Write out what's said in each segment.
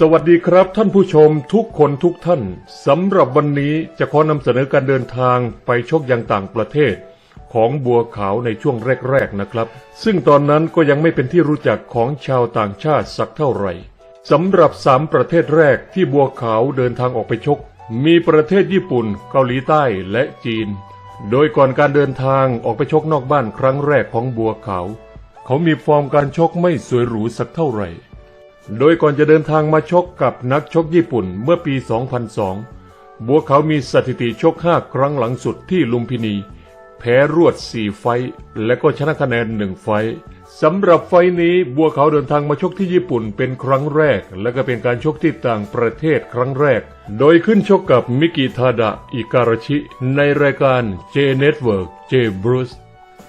สวัสดีครับท่านผู้ชมทุกคนทุกท่านสำหรับวันนี้จะขอนำเสนอการเดินทางไปชกยังต่างประเทศ ของบัวขาวในช่วงแรกๆนะครับ ซึ่งตอนนั้นก็ยังไม่เป็นที่รู้จักของชาวต่างชาติสักเท่าไหร่สำหรับสามประเทศแรกที่บัวขาวเดินทางออกไปชก มีประเทศญี่ปุ่น เกาหลีใต้และจีน โดยก่อนการเดินทางออกไปชกนอกบ้านครั้งแรกของบัวขาว เขามีฟอร์มการชกไม่สวยหรูสักเท่าไหร่ โดยก่อนจะเดินทางมาชกกับนักชกญี่ปุ่นเมื่อปี 2002 บัวเขามีสถิติชก 5 ครั้งหลังสุดที่ลุมพินี แพ้รวด 4 ไฟและก็ชนะคะแนน 1 ไฟสำหรับไฟนี้บัวเขาเดินทางมาชกที่ญี่ปุ่นเป็นครั้งแรก และก็เป็นการชกที่ต่างประเทศครั้งแรก โดยขึ้นชกกับมิกิทาดะอิการาชิ ในรายการ J Network J Bruce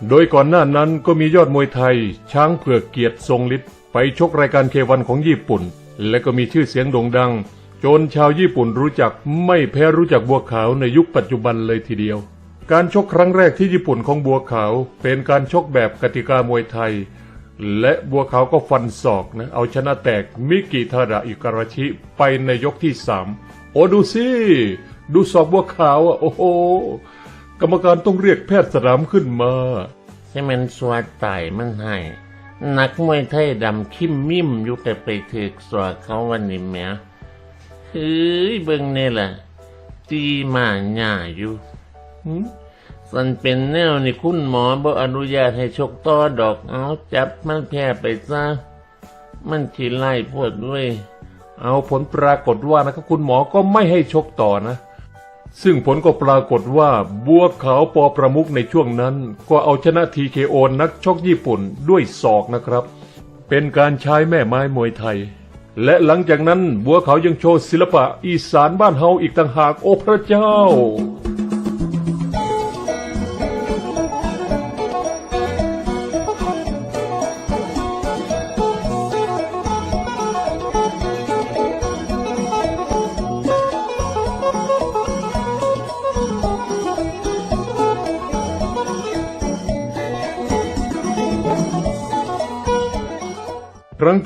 โดยก่อนหน้านั้นก็มียอดมวยไทย ช้างเผือกเกียรติทรงฤทธิ์ ชกรายการเควันของญี่ปุ่น และก็มีชื่อเสียงโด่งดัง จนชาวญี่ปุ่นรู้จักไม่แพ้รู้จักบัวขาวในยุคปัจจุบันเลยทีเดียว การชกครั้งแรกที่ญี่ปุ่นของบัวขาวเป็นการชกแบบกติกามวยไทย และบัวขาวก็ฟันศอกนะเอาชนะแตกมิกิทาดะอิการาชิไปในยกที่สามโอ้ดูสิดูศอกบัวขาวอะโอ้โหกรรมการต้องเรียกแพทย์สนามขึ้นมาใช่มันสวดไต่มันให้ นักมวยไทยดำคิมมิ่มอยู่แต่ไปถึกสวดเขาวันนี้แหมเฮ้ยเบิ่งเนี่ยแหละตีมาหญ่าอยู่สันเป็นแนวนี่คุณหมอบ่อนุญาตให้ชกต่อดอกเอาจับมันแพ้ไปซะ มันทีไล่พวดด้วย เอาผลปรากฏว่านะครับคุณหมอก็ไม่ให้ชกต่อนะ ซึ่งผลก็ปรากฏว่าบัวขาวปอประมุกในช่วงนั้น ก็เอาชนะทีเคโอนักชกญี่ปุ่นด้วยศอกนะครับ เป็นการใช้แม่ไม้มวยไทย และหลังจากนั้นบัวขาวยังโชว์ศิลปะอีสานบ้านเฮาอีกต่างหากโอ้พระเจ้า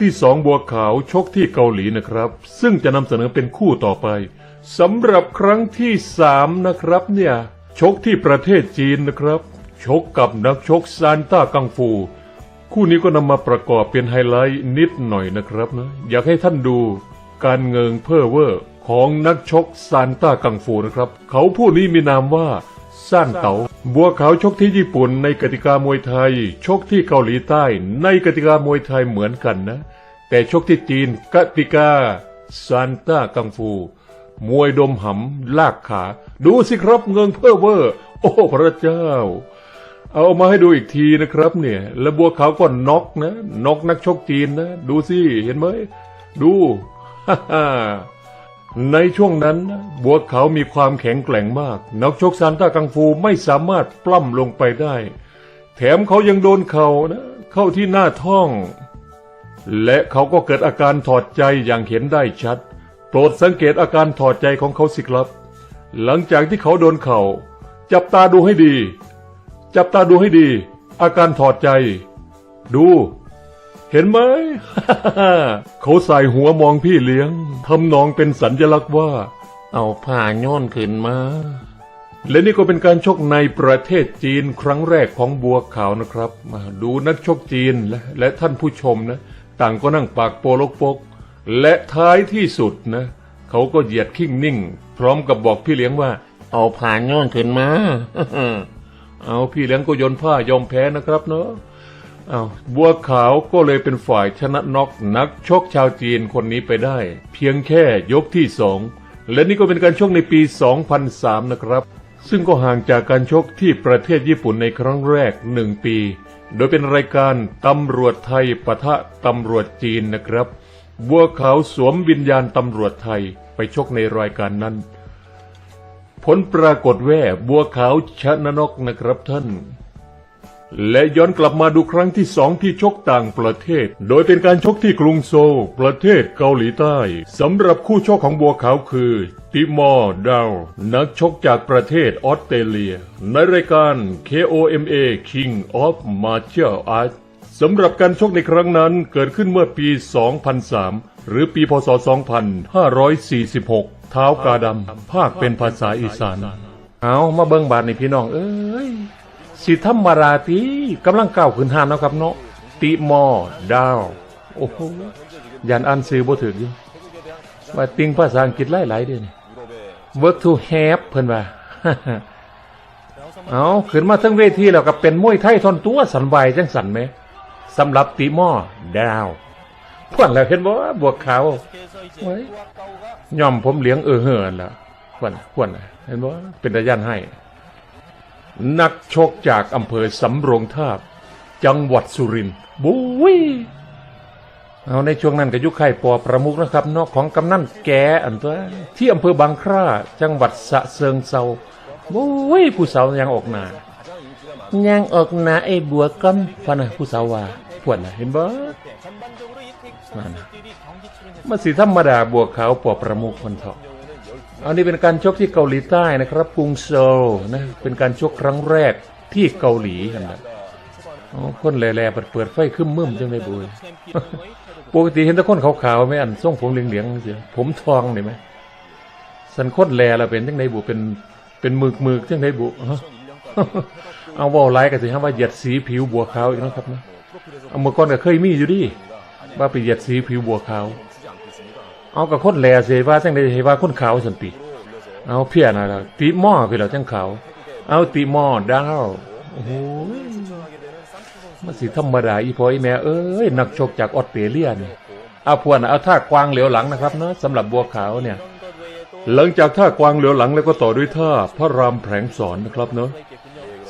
ที่สองบัวขาวชกที่เกาหลีนะครับ ซึ่งจะนำเสนอเป็นคู่ต่อไปสำหรับครั้งที่สามนะครับเนี่ยชกที่ประเทศจีนนะครับ ชกกับนักชกซานต้ากังฟู คู่นี้ก็นำมาประกอบเป็นไฮไลท์นิดหน่อยนะครับนะอยากให้ท่านดูการเงิงเพ้อเวอร์ของนักชกซานต้ากังฟูนะครับ เขาผู้นี้มีนามว่าซ่านเต๋า บัวขาวชกที่ญี่ปุ่นในกติกามวยไทย ชกที่เกาหลีใต้ ในกติกามวยไทยเหมือนกันนะ แต่ชกที่จีนกติกาซานต้ากังฟู มวยดมหำลากขา ดูสิครับเงิงเพ้อเวอร์โอ้พระเจ้า เอามาให้ดูอีกทีนะครับเนี่ย แล้วบัวขาวก็น็อกนะน็อกนักชกจีนนะ ดูสิเห็นไหมดูฮ่าฮ่า ในช่วงนั้นบัวขาวมีความแข็งแกร่งมาก นักชกซานต้ากังฟูไม่สามารถปล้ำลงไปได้ แถมเขายังโดนเขานะเข้าที่หน้าท้อง และเขาก็เกิดอาการถอดใจอย่างเห็นได้ชัด โปรดสังเกตอาการถอดใจของเขาสิครับ หลังจากที่เขาโดนเข่าจับตาดูให้ดี จับตาดูให้ดี อาการถอดใจ ดู เห็นไหม เขาใส่หัวมองพี่เลี้ยง ทำนองเป็นสัญลักษณ์ว่า เอาผ้าโยนขึ้นมา และนี่ก็เป็นการชกในประเทศจีนครั้งแรกของบัวขาวนะครับมาดูนักชกจีนและและท่านผู้ชมนะ ต่างก็นั่งปากโปลกปก และท้ายที่สุดนะ เขาก็เหยียดขิ้งนิ่ง พร้อมกับบอกพี่เลี้ยงว่า เอาผ้าโยนขึ้นมา เอาพี่เลี้ยงก็ยนผ้ายอมแพ้นะครับเนาะ อาบัวขาวก็เลยเป็นฝ่ายชนะน็อกนักชกชาวจีนคนนี้ไปได้ เพียงแค่ยกที่สองและนี่ก็เป็นการชกในปี 2003 นะครับ ซึ่งก็ห่างจากการชกที่ประเทศญี่ปุ่นในครั้งแรกหนึ่งปี โดยเป็นรายการตำรวจไทยปะทะตำรวจจีนนะครับ บัวขาวสวมวิญญาณตำรวจไทยไปชกในรายการนั้น ผลปรากฏแว่บัวขาวชนะนกนะครับท่าน และย้อนกลับมาดูครั้งที่สองที่ชกต่างประเทศ โดยเป็นการชกที่กรุงโซลประเทศเกาหลีใต้สำหรับคู่ชกของบัวขาวคือ ติมอร์ดาว นักชกจากประเทศออสเตรเลีย ในรายการ KOMA King of Martial Arts สำหรับการชกในครั้งนั้นเกิดขึ้นเมื่อปี 2003 หรือปีพศ 2546 เท้าวกาดำภาคเป็นภาษาอีสาน เอามาเบิ่งบาทนี่พี่น้องเอ้ย สิธรรมราตีกำลังก้าวขึ้นห้านนะครับเนาะติมอดาวโอ้โหยันอันซื้อบ่ถึกอยู่ว่าติงภาษาอังกฤษหลายๆเด้นี่ work to have เพิ่นว่าเอาขึ้นมาทั้งเวทีแล้วก็เป็นมวยไทยทอนตัวสันไหวจังสันไหมสำหรับติมอดาวพวนแล้วเห็นบ่ว่าบวกขาวไว้ย่อมผมเลี้ยงเออเหินล้วพวนพวนเห็นบ่เป็นตายันให้ นักชกจากอำเภอสำโรงทาบ จังหวัดสุรินทร์บุ้ยเอาในช่วงนั้นก็ยุคไข่ปอประมุกนะครับเนอกของกำนันแกอันตัวที่อำเภอบางคร่าจังหวัดสะเซิงเซาบุ้ยผู้สาวยังออกหนายังออกหนาไอ้บัวก้อนพะนะผู้สาวว่าปวดนะเห็นบ่นั่นน่ะมาสีธรรมดาบวกขาวปอประมุกคนเถาะ อันนี้เป็นการชกที่เกาหลีใต้นะครับกรุงโซลนะเป็นการชกครั้งแรกที่เกาหลีกันนะอ๋อคนแหล่ๆเปิดเปิดไฟขึ้นมึมจังเลยบุยปกติเห็นแต่คนขาวๆไหมอันทรงผมเหลืองๆเสียผมทองนี่ไหมสันคนแหล่ละเป็นจังไดบุเป็นเป็นมึกมึกๆจังไดบุเอาว่าไล่กันสิฮะว่าเหยียดสีผิวบัวขาวอีกนะครับนะเอาเมื่อก่อนก็เคยมีอยู่ดิว่าไปเหยียดสีผิวบัวขาว เอากับคนแหล่เสียว่าจังไดเห็นว่าคนขาวสันติ เอาเพี้ยนอะไรตีหม้อพี่เราจังขาว เอาตีหม้อดาวโอ้โหมันสิธรรมดาอีพออีแม่เอ้ยนักชกจากออสเตรเลียนี่เอาพวนเอาท่ากวางเหลียวหลังนะครับเนาะสำหรับบัวขาวเนี่ย หลังจากท่ากวางเหลียวหลังแล้วก็ต่อด้วยท่าพระรามแผลงสอนนะครับเนาะ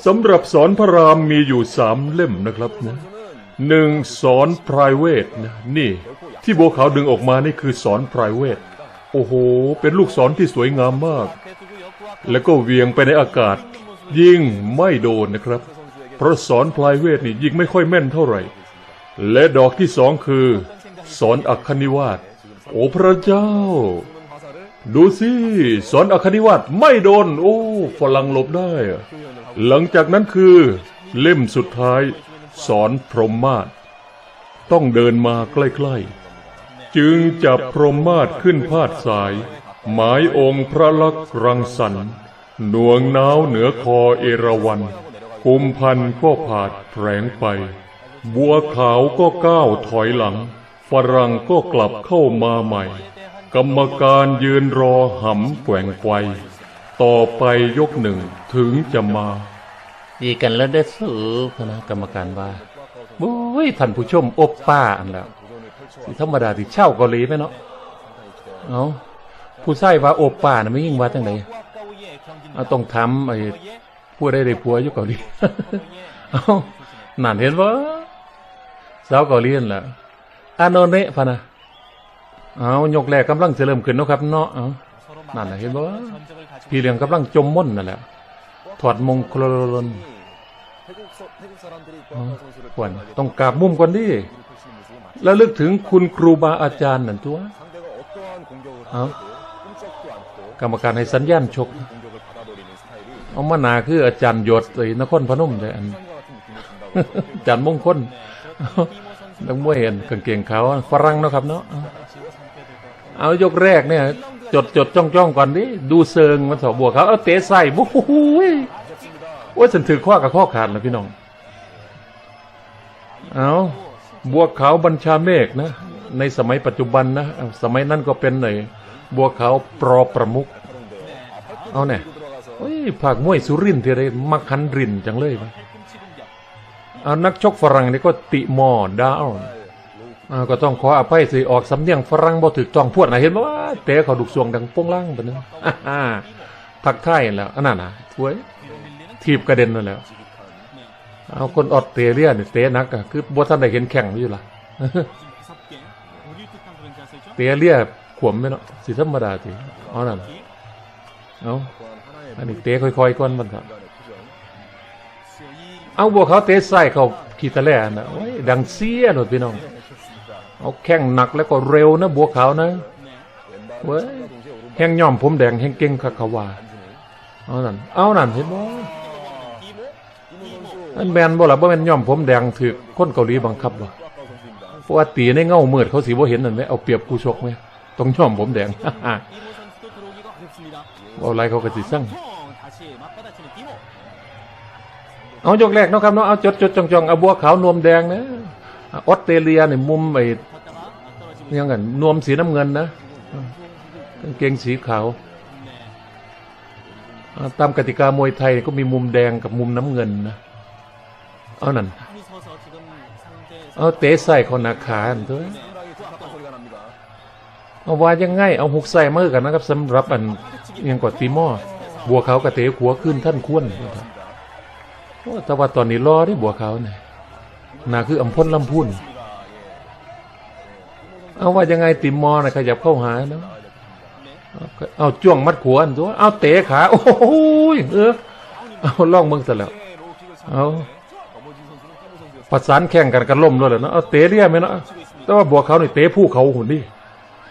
สำหรับสอนพระรามมีอยู่สามเล่มนะครับนะหนึ่งสอน private นะนี่ ที่บัวขาวดึงออกมานี่คือสอน p r i v a t โอ้โห เป็นลูกศรที่สวยงามมาก แล้วก็เวียงไปในอากาศ ยิงไม่โดนนะครับ เพราะสอนพลายเวทนี่ยิงไม่ค่อยแม่นเท่าไหร่ และดอกที่สองคือ สอนอัคคณิวาสโอ้พระเจ้า ดูสิสอนอัคคณิวาสไม่โดน โอ้ฝรั่งหลบได้ หลังจากนั้นคือ เล่มสุดท้าย สอนพรหมมาศต้องเดินมาใกล้ ๆ จึงจับพรหมมาศขึ้นพาดสาย หมายองค์พระลักษ์รังสรรค์หน่วงน้าวเหนือคอเอราวันกุมพันก็ผาดแผลงไป บัวขาวก็ก้าวถอยหลัง ฝรั่งก็กลับเข้ามาใหม่ กรรมการยืนรอหำแกว่งไกวต่อไปยกหนึ่งถึงจะมา ดีกันแล้วได้อสูคณะกรรมการว่าบุ้ยท่านผู้ชมอบป้าอันแล้ว ธรรมดาที่เช่าเกาหลีไหมเนาะเอาผู้ใช้ว่าอบป้านะไม่ยิ่งว่าจังไดเอาต้องทำไอ้ผู้ได้ได้ผัวอยู่เกาหลีเอานั่นเห็นว่าสาวเกาหลีนั่นแหละอานนเนะพะนะเอายกแรกกำลังจะเริ่มขึ้นเนาะครับเนาะเอานั่นน่ะเห็นบ่พี่เลี้ยงกำลังจมม่นนั่นแหละถอดมงคลน ควรต้องกราบมุมก่อนดิแล้วลึกถึงคุณครูบาอาจารย์นั่นตัวเอากรรมการให้สัญญาณชก เอามาหนาคืออาจารย์หยดไอ้นครพนมเลยอันอาจารย์มงคลนักมวยเห็นกางเกงขาวฝรั่งเนาะครับเนาะเอาเอายกแรกเนี่ย จดจดจ้องจ้องก่อนดิดูเซิงมันสอบบัวเขาเอาเตะใส่บุ้ยโอ้ยฉันถือข้อกับข้อขาดแล้วพี่น้อง เอาบัวขาวบัญชาเมฆนะ ในสมัยปัจจุบันนะ สมัยนั้นก็เป็นหนบัวขาวปรอประมุก เอาเนี่ยเฮ้ยภาคมวยสุรินทีไรมักคันรินจังเลยวะเอานักชกฝรั่งนี่ก็ติมอร์ดาวก็ต้องขออภัยสิออกสำเนียงฝรั่งบ่ถูกต้องพวดนะเห็นบ่ว่าเตะเขาดุกสวงดังโป้งล่างไปนึงอ่าพักไทายนั่แหล้วอันนั้นนะถวยทีบกระเด็นนั่นแหล้ว เอาคนออสเตรเลียเนี่ยเตะหนักอะคือบ่ท่านได้เห็นแข่งอยู่ล่ะเตะเลียขวมไหมเนาะสิธรรมดาสิเอานั่นเอาอันนี้เตะค่อยๆก่อนมันเถอะเอาบัวเขาเตะใส่เขาขีตะแล่นะโอ้ยดังเสียหนดพี่น้อง เอาแข้งหนักแล้วก็เร็วนะบัวขาวนะเว้ยแห้งย่อมผมแดงแห้งเก่งคักขาวาเอานั่นเอานั่นเห็นบ่ อันแมนบ่ล่ะบ่แม่นย่อมผมแดงถือคนเกาหลีบังคับบ่ปราะว่าตีในเงาเมืดเขาสีบ่เห็นนั่นไหมเอาเปรียบคู่ชกไหมต้องช่อมผมแดงเอาไรเขาก็สิสั่งเอายกแรกนะครับเนาะเอาจดจดจ้องจองเอาบัวขาวนวมแดงนะออสเตรเลียเนี่ยมุมไอ้ยังไงนวมสีน้ำเงินนะกางเกงสีขาวตามกติกามวยไทยก็มีมุมแดงกับมุมน้ำเงินนะ เอานั่นเอาเตะใส่เขาหนาขาอันเถอะเอาว่ายังไงเอาหกใส่มือกันนะครับสำหรับอันยังกว่าตีหม้อบัวเขากับเตะขัวขึ้นท่านควรนโอ้แต่ว่าตอนนี้รอที่บัวเขาเนี่ยน่าคืออำพลลำพุ่นเอาว่ายังไงติมมอนะขยับเข้าหาเนาะเอาเอาจ้วงมัดขวนตัว เอาเตะขา โอ้โหยเออเอาล่องเมืองซะแล้วเอา ประสานแข่งกันกันล่มเลยเนาะเอาเตะเรียไหมเนาะแต่ว่าบัวขาวนี่เตะผู้เขาหุ่นดิ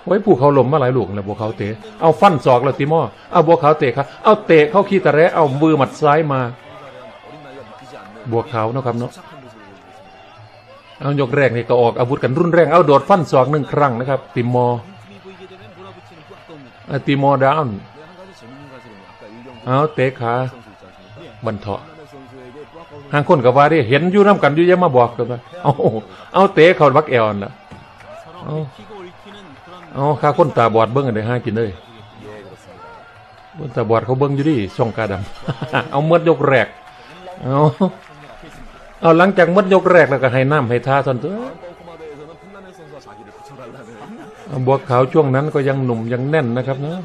ไว้ผู้เขาล่มมาหลายลูกแล้วบัวขาเตะเอาฟันศอกแล้วติมอเอาบัวขาเตะครับเอาเตะเข้าขี้ตะแระเอามือหมัดซ้ายมาบวกเขาเนาะครับเนาะเอายกแรกนี่ก็ออกอาวุธกันรุนแรงเอาโดดฟันศอกหนึ่งครั้งนะครับ ติมอติมอดาวน์เอาเตะขาบันเถาะ ห่างคนกับว่าดิเห็นอยู่น้ำกันอยู่อยังมาบอกกันว่าเอาเอาเตะเขาบักแอลนละเอาเอาข้าคนตาบอดเบิ้งกันได้ห้ากินเลยคนตาบอดเขาเบิ้งอยู่ดิช่องกาดำเอาเมื่อยกแรกเอาเอาหลังจากหมดยกแรกแล้วก็ให้น้ำให้ท่าทนตัวเอาบัวขาวช่วงนั้นก็ยังหนุ่มยังแน่นนะครับเนาะ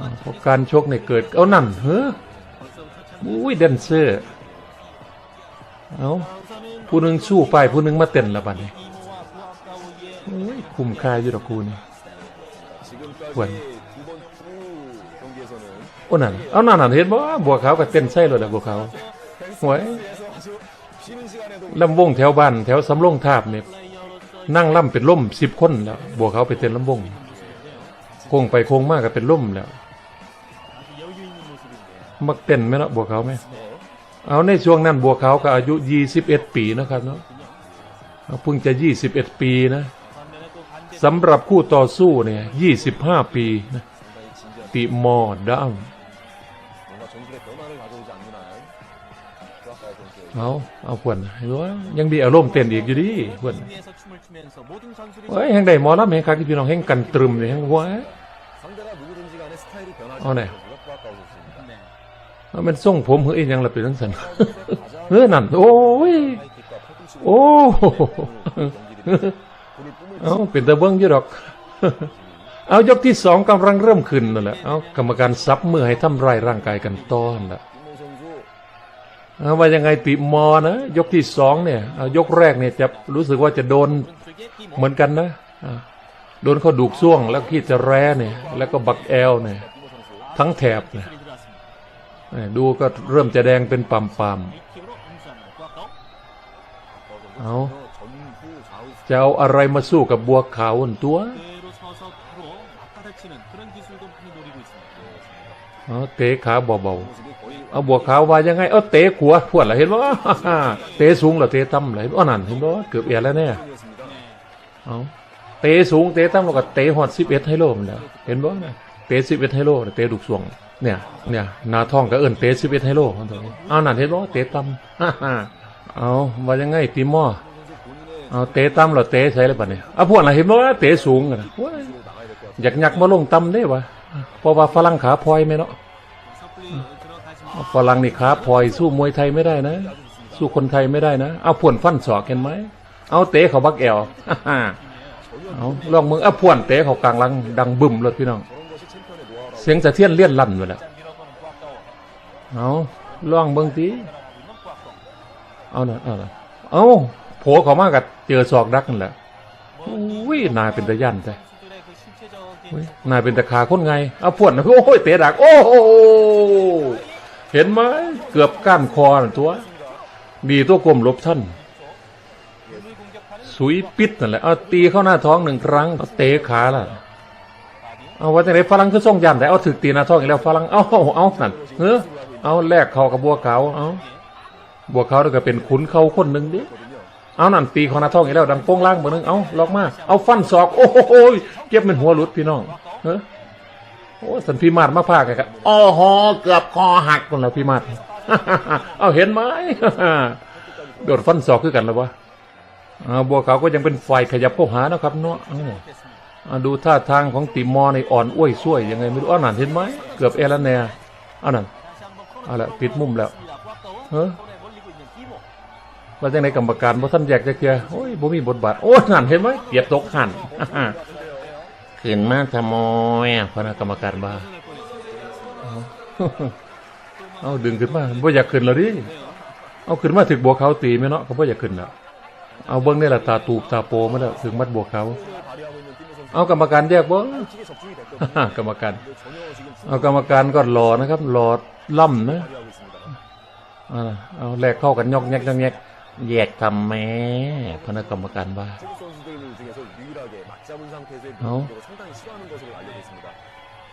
อ่าเพราะการชกเนี่ยเกิดเอานั่นเฮ้ออุ้ยแดนเซอร์ เอาผู้หนึ่งสู้ไปผู้หนึ่งมาเต้นละบัดนี้โอ้ยคุ้มค่าอยู่ดอกกูนี่ควรโอ้นั่นเอานั่นนั่นเห็นบ่บัวขาวกับเต้นใส่เลยละบัวขาวหวยลำวงแถวบ้านแถวสำโรงทาบเนี่ยนั่งล่ำเป็นล่มสิบคนแล้วบวกเขาไปเต้นลำวงโค้งไปโค้งมากก็เป็นล่มแล้วมักเต้นไหมเนาะบวกเขาไหม เอาในช่วงนั้นบัวขาวก็อายุยี่สิบเอ็ดปีนะครับเนาะเพิ่งจะยี่สิบเอ็ดปีนะสำหรับคู่ต่อสู้เนี่ยยี่สิบห้าปีนะติมอร์ดาวน์เอาเอาขวัญเห็นว่ายังดีอารมณ์เต้นอีกอยู่ดิขวัญเฮ้ยแห่งใดหมอลำแห่งคักที่พี่น้องแห่งกันตรึมเลยแห่งว่าเอาไหน มันส่งผมเฮ้ยยังละเป็นทั้งสันเฮ้ยนั่นโอ้ยโอ้เอาเป็นตะเบิ้งยู่ดอก เอายกที่สองกำลังเริ่มขึ้นนั่นแหละเอากรรมการซับมือให้ทำร้ายร่างกายกันต้อนละเอาว่ายังไงติมอนะยกที่สองเนี่ยเอายกแรกเนี่ยจะรู้สึกว่าจะโดนเหมือนกันนะโดนเขาดูกซ่วงแล้วขี้จะแร้เนี่ย แล้วก็บักแอลเนี่ย ทั้งแถบเนี่ย ดูก็เริ่มจะแดงเป็นปั๊มปัมๆเอาจะเอาอะไรมาสู้กับบัวขาวอันตัวเอเตะขาเบาๆเอาบวกขาวว่ายังไง เอาเตะขัวพวดละเห็นบ่เตะสูงเหรอเตะต่ำเหรอเห็นบ่นั่นเห็นบ่เกือบเอียดแล้วเนี่ยเอาเตะสูงเตะต่ำแล้วก็เตะฮอด11ไฮโลมนแล้วเห็นบ่นะ เตะ11ไฮโลเตะดุกสวงเนี่ยเนี่ยนาท้องก็เอิ้นเตะ11ไฮโลตัวนี้เอานั่นเห็นบ่เตะต่ำเอาว่ายังไงติมอเอาเตะต่ำหรอเตะใส่หรือเปลยบัดนี้เอาพวดละเห็นบ่าเตะสูงกันะโอ้ยอยากยักมาลงต่ำเด้วะเพราะว่าฝรั่งขาพลอยไหมเนาะฝรั่งนี่ขาพลอยสู้มวยไทยไม่ได้นะ สู้คนไทยไม่ได้นะ เอาพ่วนฟันศอกเห็นไหมเอาเตะเขาบักแอวเอาลองมึงเอาพ่วนเตะเขากลางลังดังบึ้มเลยพี่น้อง เสียงสะเทียนเลี่ยนลั่นไปแล้วเอาล่องเบิ่งตีเอาหน่อยเอาหน่อยเอาโผล่เขามากับเจอศอกดักนั่นแหละอุ้ยนายเป็นตะยันใจเฮ้ยนายเป็นตะขาคนไงเอาพวนนะโอ้ยเตะดัก โอ้โหเห็นไหมเกือบก้านคอน่ะตัวมีตัวกลมลบท่านสุยปิดนั่นแหละเอาตีเข้าหน้าท้องหนึ่งครั้งเตะขาล่ะ เอาว่าแต่ไหนฝรั่งคือส่งยันแต่เอาถึกตีนาท้องอีกแล้วฝรั่งเอาเอานั่นเฮ้อเอาแลกเขากับบัวขาวเอาบัวขาวนี่ก็เป็นขุนเขาคนหนึ่งดิเอานั่นตีของนาท้องอีกแล้วดังโป้งล่างเบอร์นึงเอาล็อกมาเอาฟันศอกโอ้โหเก็บเป็นหัวหลุดพี่น้องเฮ้โอ้สันพี่มาดมาพากันครับโอ้โหเกือบคอหักคนละพี่มาดเอาเห็นไหมโดดฟันศอกคือกันแล้ววะบัวขาวก็ยังเป็นฝ่ายขยับเข้าหานะครับเนาะ ดูท่าทางของติมอในอ่อนอ้วยส้วยยังไงไม่รู้อ้าวนั่นเห็นไหมเกือบเอลนแนเอานั่นเอาละปิดมุมแล้วเฮ้ว่าจังในกรรมการบ่ท่านแยกจะเกียโอ้ยบ่มีบทบาทโอ้ยนั่นเห็นไหมเกียบตกหันขึ้นมาทำมอะพนักกรรมการบ้าเอาดึงขึ้นมาบ่อยากขึ้นแล้วดิเอาขึ้นมาถึงบัวเขาตีไหมเนาะก็บ่อยากขึ้นแล้วเอาเบิ้งนี่แหละตาตูบตาโปมาแล้วถึงมัดบัวเขา เอากรรมการแยกบ่กรรมการเอากรรมการก็รอนะครับรอล่ำนะเอาแลกเข้ากันยอกแยกยอกแยกแยกทำแม่พนักกรรมการบ้า 어?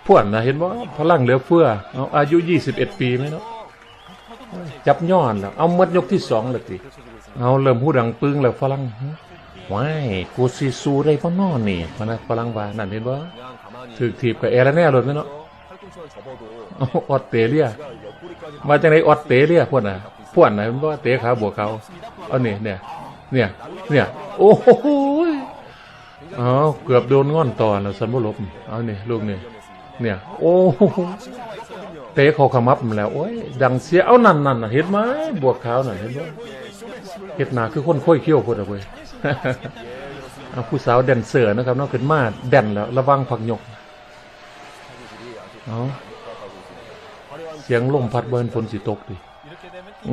พวนนะเห็นบ่าพลังเหลือเฟือเอาอายุ 21 ปีไหมเนาะจับย้อนแล้วเอาหมดยกที่สองเลยติเอาเริ่มพูดดังปึ้งแล้วฝรั่ง ว้ายกูซีซูได้พ่อนอนนี่พนักฝรั่งว่านั่นเห็นบ่ถือถีบกับแอร์แล้วแน่เลยไหมเนาะเอาออสเตรเลีย มาจากไหนออสเตรเลียพวนน่ะพวนน่ะเห็นบ่เตะขาบวกเขาเอานี่เนี่ยเนี่ยเนี่ยโอ้โหยเอาเกือบโดนง่อนตอนแล้วสันบ่หลบเอานี่ลูกนี่เนี่ย โอ้โหเตะเขาขมับมันแล้วโอ้ยดังเสียเอานั่นนั่นน่ะเห็นไหมบวกขาวน่ะเห็นบ่เฮ็ดหน้าคือคนค่อยเขี้ยวพุ่นอะเว้ย เอาผู้สาวแดนเซอนะครับนอกขึ้นมาแดนแล้ว ระวังผักหยกเอาเสียงลมพัดเบินฝนสิตกดิ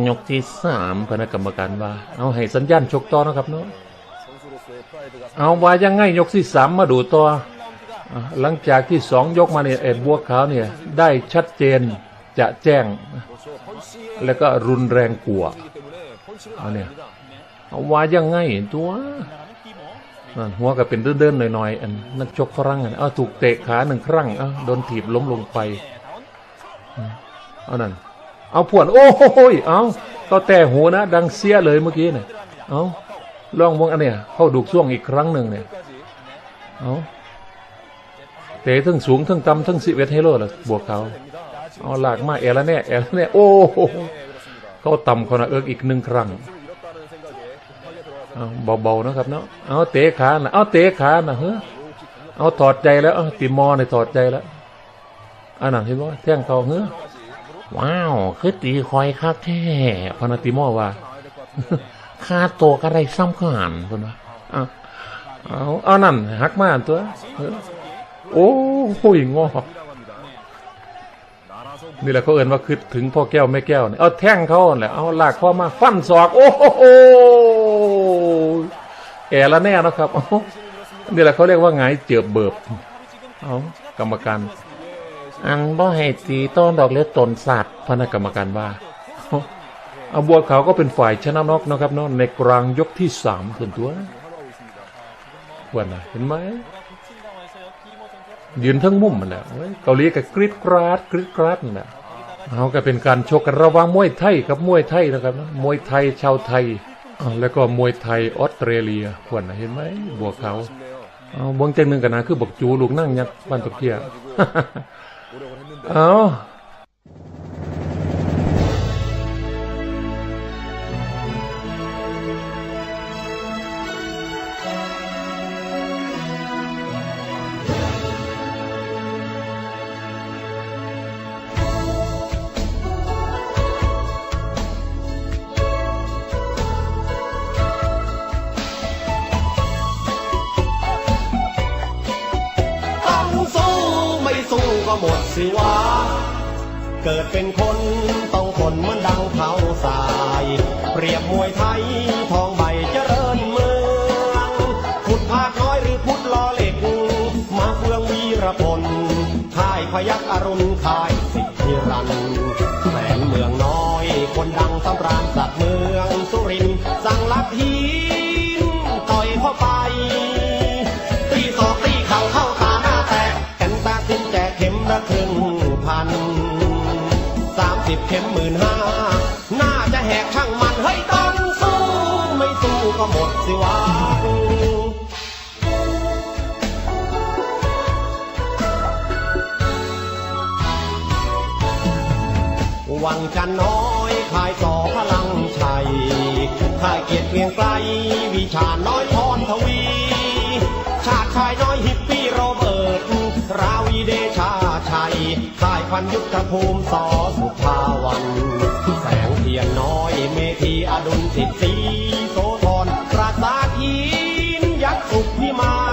ยกที่สามคณะกรรมการว่า เอาให้สัญญาณชกต่อนะครับเนาะเอาว่ายังไงยกที่สามมาดูต่อหลังจากที่สองยกมาเนี่ยเอ็ดบัวขาวเนี่ยได้ชัดเจนจะแจ้ง แล้วก็รุนแรงกว่าเอาเนี่ย เอาว่ายังไงตัวหัวก็เป็นเดินๆหน่อยๆอันนักชกฝรั่งอันเอาถูกเตะขาหนึ่งครั้งเอาโดนถีบล้มลงไปเอานั่นเอาผวนโอ้โหยเอาก็แต่หูนะ ดังเสียเลยเมื่อกี้เนี่ยเอาลองมองอันเนี้ยเข้าดูกซ่วงอีกครั้งหนึ่งเนี่ยเอาเตะทั้งสูงทั้งต่ำทั้งสิบเอ็ดเฮโร่ละบวกเขาเอาหลากมาเอละแน่เอละแน่โอ้โหเขาต่ำเขานะเอิกอีกหนึ่งครั้ง เอาเบาๆนะครับเนาะเอาเตะขานะเอาเตะขานะเฮ้อเอาถอดใจแล้วติมอเนี่ยถอดใจแล้วอันนั้นเห็นว่าแท่งเขาเฮ้อว้าวคือตีคอยคักแท้พนาติมอว่าค่าตัวก็ได้ซ้ำกันคนว่าเอาเอาเอานั่นหักมาอันตัวเออโอ้โหยงอนี่แหละเขาเอ่นว่าคือถึงพ่อแก้วแม่แก้วเนี่ยเอาแท่งเขาแหละเอาลากข้อมา ฟันศอก โอ้โห แอละแน่นะครับเอานี่แหละเขาเรียกว่าไงายเจือบเบิบเอากรรมการอันบ่ให้ตีต้อนดอกเล็ดตนสัตว์พนักกรรมการว่าเอาบัวขาวก็เป็นฝ่ายชนะนอกนะครับเนาะในกลางยกที่สามส่วนตัววันนะเห็นไหมยืนทั้งมุมมันแหละเกาหลีก็กรีดกราดกรีดกราดนั่นแหละเอาก็เป็นการชกกันระหว่างมวยไทยกับมวยไทยนะครับนะมวยไทยชาวไทย แล้วก็มวยไทยออสเตรเลียขวัญน่ะเห็นไหมบัวขาเอาเบางจังหนึ่งกันนะคือบอกจูลูกนั่งยัดบ้านตะเกียเอาิวา เกิดเป็นคนต้องคนเหมือนดังเขาสาย เปรียบมวยไทย วังวังจันน้อยขายต่อพลังชัยค่าเกียรติเกรียงไกลวิชาน้อยพรทวี ชาติชายน้อยฮิปปี้โรเบิร์ต ราวีเดชาชัยค่ายพันยุทธภูมิสอสุภาวัน แสงเทียนน้อยเมธีอดุลสิทธิ์ ก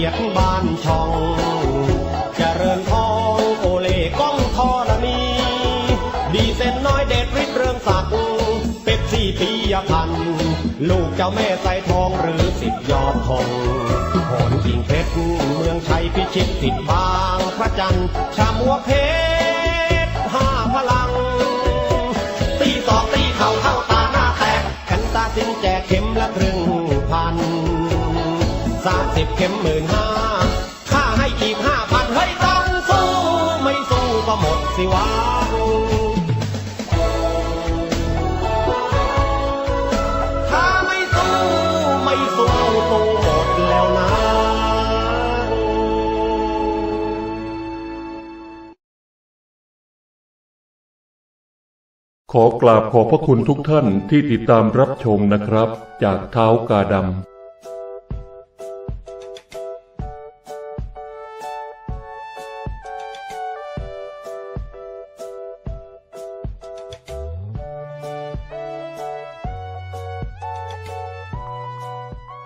กียรติบ้านช่องเจริญทองโอเล่ก้องทอรณีดีเซนน้อยเด็ดริดเรืองศักดิ์เป็ดสี่ปียพันลูกเจ้าแม่ใส่ทองหรือสิบยอดทองโหนกิ่งเพชรเมืองชัยพิชิตสิทธิ์บางพระจันทร์ชามัวเพชรห้าพลัง ตีสองตีเข่าเข้าตาหน้าแตกขันตาสินแจกเข็มละครึ่ง สิบเข็มหมื่นห้าค่าให้อีกห้าพันเฮ้ยต้องสู้ ไม่สู้ก็หมดสิวังถ้าไม่สู้ไม่สู้สู้หมดแล้วนะขอกราบขอบพระคุณทุกท่านที่ติดตามรับชมนะครับ จากเท้ากาดำ